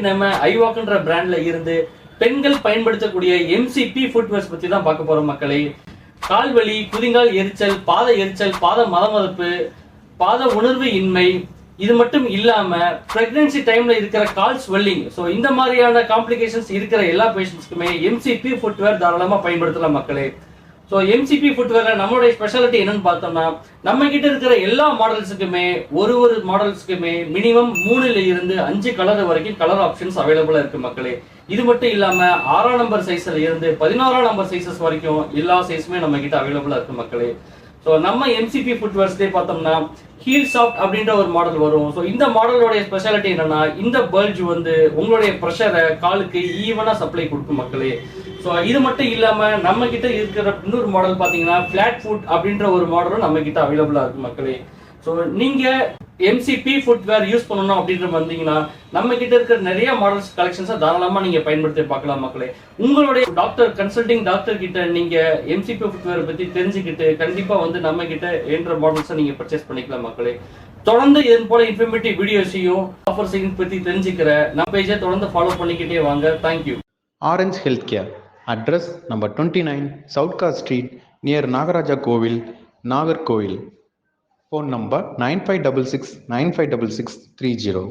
நம்ம ஐவாக்ன்ற பிராண்ட்ல இருந்து பெண்கள் பயன்படுத்தக்கூடிய எம்சிபி ஃபுட்வேர்ஸ் பத்தி தான் பார்க்க போறோம் மக்களே. கால்வலி குதிங்கால் எரிச்சல் பாத எரிச்சல் பாத மதமதப்பு பாத உணர்வு இன்மை இது மட்டும் இல்லாம பிரெக்னன்சி டைம்ல இருக்கிற கால் ஸ்வெல்லிங் ஸோ இந்த மாதிரியான காம்ப்ளிகேஷன்ஸ் இருக்கிற எல்லா பேஷண்ட்ஸ்க்குமே எம்சிபி ஃபுட்வேர் தாராளமா பயன்படுத்தலாம் மக்களே. ஸோ எம்சிபி ஃபுட்வேர்ல நம்மளுடைய ஸ்பெஷாலிட்டி என்னன்னு பார்த்தோம்னா நம்ம கிட்ட இருக்கிற எல்லா மாடல்ஸுக்குமே ஒரு ஒரு மாடல்ஸுக்குமே மினிமம் மூணுல இருந்து அஞ்சு கலர் வரைக்கும் கலர் ஆப்ஷன்ஸ் அவைலபிளா இருக்கு மக்களே. இது மட்டும் இல்லாம ஆறாம் நம்பர் சைஸ்ல இருந்து பதினாறாம் நம்பர் சைஸஸ் வரைக்கும் எல்லா சைஸுமே நம்ம கிட்ட அவைலபிளா இருக்கு மக்களே. ஸோ நம்ம எம்சிபி ஃபுட்வேர்ஸ்லேயே பார்த்தோம்னா ஹீல் சாஃப்ட் அப்படின்ற ஒரு மாடல் வரும். ஸோ இந்த மாடலோடைய ஸ்பெஷாலிட்டி என்னன்னா இந்த பல்ஜ் வந்து உங்களுடைய ப்ரெஷரை காலுக்கு ஈவனாக சப்ளை கொடுக்கும் மக்களே. ஸோ இது மட்டும் இல்லாம நம்ம கிட்ட இருக்கிற இன்னொரு மாடல் பார்த்தீங்கன்னா ஃபிளாட் ஃபுட் அப்படின்ற ஒரு மாடலும் நம்ம கிட்ட அவைலபிளா இருக்கு மக்களே. ஸோ நீங்க எம்சிபி ஃபுட்வேர் யூஸ் பண்ணணும் அப்படின்ற வந்தீங்கன்னா நம்ம கிட்ட இருக்கிற நிறைய மாடல்ஸ் கலெக்ஷன்ஸை தாராளமாக நீங்க பயன்படுத்தி பார்க்கலாம் மக்களே. உங்களுடைய டாக்டர் கன்சல்டிங் டாக்டர் கிட்ட நீங்கள் எம்சிபி ஃபுட்வேர் பற்றி தெரிஞ்சுக்கிட்டு கண்டிப்பாக வந்து நம்ம கிட்ட என்ற மாடல்ஸை நீங்க பர்ச்சேஸ் பண்ணிக்கலாம் மக்களே. தொடர்ந்து இதன் போல இன்ஃபர்மேட்டிவ் வீடியோஸையும் ஆஃபர்ஸையும் பற்றி தெரிஞ்சுக்கிற நம்ம பேஜை தொடர்ந்து ஃபாலோ பண்ணிக்கிட்டே வாங்க. Thank you orange health care address number twenty nine சவுட்கா ஸ்ட்ரீட் நியர் நாகராஜா கோவில் Nagercoil phone number nine five double six nine five double six three zero